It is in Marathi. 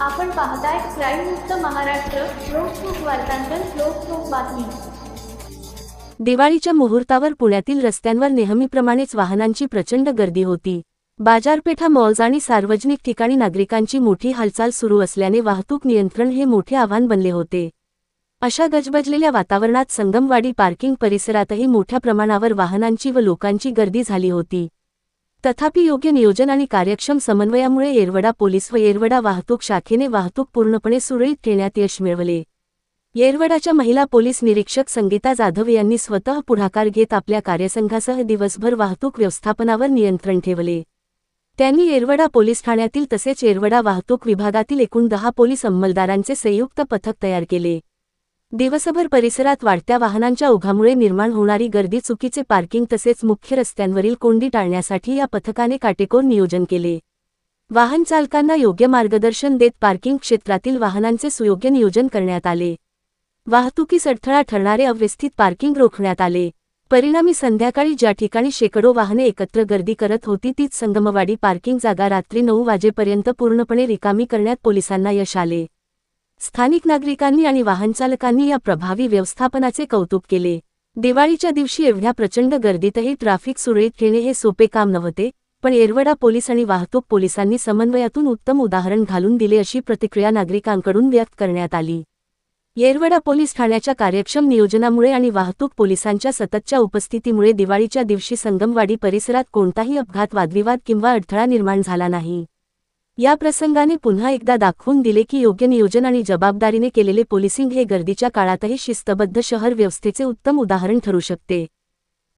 आपण पाहताय क्राईम मुक्त महाराष्ट्र लोकसुख वार्तांकन लोकसुख बातमी. दिवाळीच्या मुहूर्तावर पुण्यातील रस्त्यांवर नेहमीप्रमाणेच वाहनांची प्रचंड गर्दी होती. बाजारपेठा मॉल्स आणि सार्वजनिक ठिकाणी नागरिकांची मोठी हालचाल सुरू असल्याने वाहतूक नियंत्रण हे मोठे आव्हान बनले होते. अशा गजबजलेल्या वातावरणात संगमवाडी पार्किंग परिसरातही मोठ्या प्रमाणावर वाहनांची व लोकांची गर्दी झाली होती. तथापि योग्य नियोजन आणि कार्यक्षम समन्वयामुळे येरवडा पोलीस व येरवडा वाहतूक शाखेने वाहतूक पूर्णपणे सुरळीत ठेवण्यात यश मिळवले. येरवडाच्या महिला पोलीस निरीक्षक संगीता जाधव यांनी स्वतः पुढाकार घेत आपल्या कार्यसंघासह दिवसभर वाहतूक व्यवस्थापनावर नियंत्रण ठेवले. त्यांनी येरवडा पोलीस ठाण्यातील तसेच येरवडा वाहतूक विभागातील एकूण दहा पोलीस अंमलदारांचे संयुक्त पथक तयार केले. दिवसभर परिसरात वाढत्या वाहनांच्या ओघामुळे निर्माण होणारी गर्दी चुकीचे पार्किंग तसेच मुख्य रस्त्यांवरील कोंडी टाळण्यासाठी या पथकाने काटेकोर नियोजन केले. वाहन चालकांना योग्य मार्गदर्शन देत पार्किंग क्षेत्रातील वाहनांचे सुयोग्य नियोजन करण्यात आले. वाहतुकीस अडथळा ठरणारे अव्यवस्थित पार्किंग रोखण्यात आले. परिणामी संध्याकाळी ज्या ठिकाणी शेकडो वाहने एकत्र गर्दी करत होती तीच संगमवाडी पार्किंग जागा रात्री नऊ वाजेपर्यंत पूर्णपणे रिकामी करण्यात पोलिसांना यश आले. स्थानिक नागरिकांनी आणि वाहनचालकांनी या प्रभावी व्यवस्थापनाचे कौतुक केले. दिवाळीच्या दिवशी एवढ्या प्रचंड गर्दीतही ट्राफिक सुरळीत ठेवणे हे सोपे काम नव्हते पण येरवडा पोलीस आणि वाहतूक पोलिसांनी समन्वयातून उत्तम उदाहरण घालून दिले अशी प्रतिक्रिया नागरिकांकडून व्यक्त करण्यात आली. येरवडा पोलीस ठाण्याच्या कार्यक्षम नियोजनामुळे आणि वाहतूक पोलिसांच्या सततच्या उपस्थितीमुळे दिवाळीच्या दिवशी संगमवाडी परिसरात कोणताही अपघात वादविवाद किंवा अडथळा निर्माण झाला नाही. या प्रसंगाने पुन्हा एकदा दाखवून दिले की योग्य नियोजन आणि जबाबदारीने केलेले पोलिसिंग हे गर्दीच्या काळातही शिस्तबद्ध शहर व्यवस्थेचे उत्तम उदाहरण ठरू शकते.